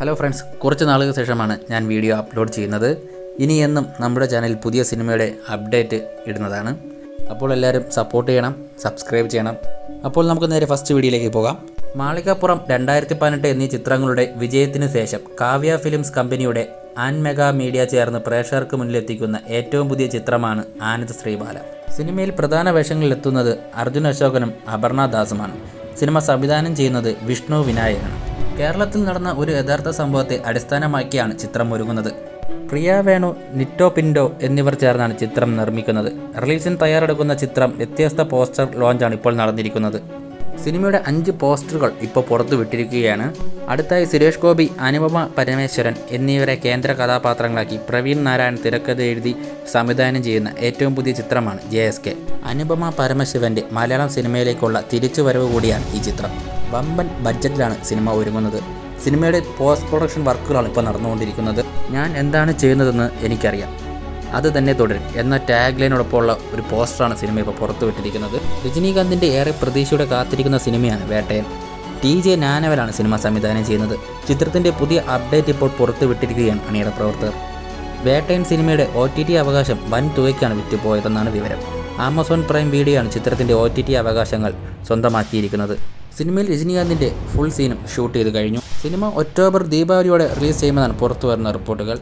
Hello friends കുറച്ച് നാളുകൾക്ക് ശേഷമാണ് ഞാൻ വീഡിയോ അപ്ലോഡ് ചെയ്യുന്നത്. ഇനി എന്നും നമ്മുടെ ചാനൽ പുതിയ സിനിമയുടെ അപ്ഡേറ്റ് ഇടുന്നതാണ്. അപ്പോൾ എല്ലാവരും സപ്പോർട്ട് ചെയ്യണം സബ്സ്ക്രൈബ് ചെയ്യണം. അപ്പോൾ നമുക്ക് നേരെ ഫസ്റ്റ് വീഡിയോയിലേക്ക് പോകാം. മാളികപ്പുറം രണ്ടായിരത്തി പതിനെട്ട് എന്നീ ചിത്രങ്ങളുടെ വിജയത്തിന് ശേഷം കാവ്യ ഫിലിംസ് കമ്പനിയുടെ ആൻ മെഗാ മീഡിയ ചേർന്ന് പ്രേക്ഷകർക്ക് മുന്നിലെത്തിക്കുന്ന ഏറ്റവും പുതിയ ചിത്രമാണ് ആനന്ദ് ശ്രീബാല. സിനിമയിൽ പ്രധാന വേഷങ്ങളിൽ എത്തുന്നത് അർജുൻ അശോകനും അപർണ ദാസുമാണ്. സിനിമ സംവിധാനം ചെയ്യുന്നത് വിഷ്ണു വിനായകനാണ്. കേരളത്തിൽ നടന്ന ഒരു യഥാർത്ഥ സംഭവത്തെ അടിസ്ഥാനമാക്കിയാണ് ചിത്രം ഒരുങ്ങുന്നത്. പ്രിയ വേണു നിറ്റോ പിൻഡോ എന്നിവർ ചേർന്നാണ് ചിത്രം നിർമ്മിക്കുന്നത്. റിലീസിന് തയ്യാറെടുക്കുന്ന ചിത്രം വ്യത്യസ്ത പോസ്റ്റർ ലോഞ്ചാണ് ഇപ്പോൾ നടന്നിരിക്കുന്നത്. സിനിമയുടെ അഞ്ച് പോസ്റ്ററുകൾ ഇപ്പോൾ പുറത്തു വിട്ടിരിക്കുകയാണ്. അടുത്തായി സുരേഷ് ഗോപി അനുപമ പരമേശ്വരൻ എന്നിവരെ കേന്ദ്ര കഥാപാത്രങ്ങളാക്കി പ്രവീൺ നാരായൺ തിരക്കഥ എഴുതി സംവിധാനം ചെയ്യുന്ന ഏറ്റവും പുതിയ ചിത്രമാണ് ജെ എസ് കെ. അനുപമ പരമശിവന്റെ മലയാളം സിനിമയിലേക്കുള്ള തിരിച്ചുവരവ് കൂടിയാണ് ഈ ചിത്രം. വമ്പൻ ബഡ്ജറ്റിലാണ് സിനിമ ഒരുങ്ങുന്നത്. സിനിമയുടെ പോസ്റ്റ് പ്രൊഡക്ഷൻ വർക്കുകളാണ് ഇപ്പോൾ നടന്നുകൊണ്ടിരിക്കുന്നത്. ഞാൻ എന്താണ് ചെയ്യുന്നതെന്ന് എനിക്കറിയാം. അത് തന്നെ തുടരും എന്ന ടാഗ് ലൈനോടൊപ്പമുള്ള ഒരു പോസ്റ്ററാണ് സിനിമ ഇപ്പോൾ പുറത്തുവിട്ടിരിക്കുന്നത് രജനീകാന്തിന്റെ ഏറെ പ്രതീക്ഷയോടെ കാത്തിരിക്കുന്ന സിനിമയാണ് വേട്ടയൻ. ടി ജെ നാനവലാണ് സിനിമ സംവിധാനം ചെയ്യുന്നത്. ചിത്രത്തിന്റെ പുതിയ അപ്ഡേറ്റ് ഇപ്പോൾ പുറത്തുവിട്ടിരിക്കുകയാണ് അണിയുടെ പ്രവർത്തകർ. വേട്ടയൻ സിനിമയുടെ ഒ ടി ടി അവകാശം വൻ തുകയ്ക്കാണ് വിറ്റുപോയതെന്നാണ് വിവരം. ആമസോൺ പ്രൈം വീഡിയോ ആണ് ചിത്രത്തിന്റെ ഒ ടി ടി അവകാശങ്ങൾ സ്വന്തമാക്കിയിരിക്കുന്നത്. സിനിമയിൽ രജനീകാന്തിന്റെ ഫുൾ സീനും ഷൂട്ട് ചെയ്ത് കഴിഞ്ഞു. സിനിമ ഒക്ടോബർ ദീപാവലിയോടെ റിലീസ് ചെയ്യുമെന്നാണ് പുറത്തു വരുന്ന റിപ്പോർട്ടുകൾ.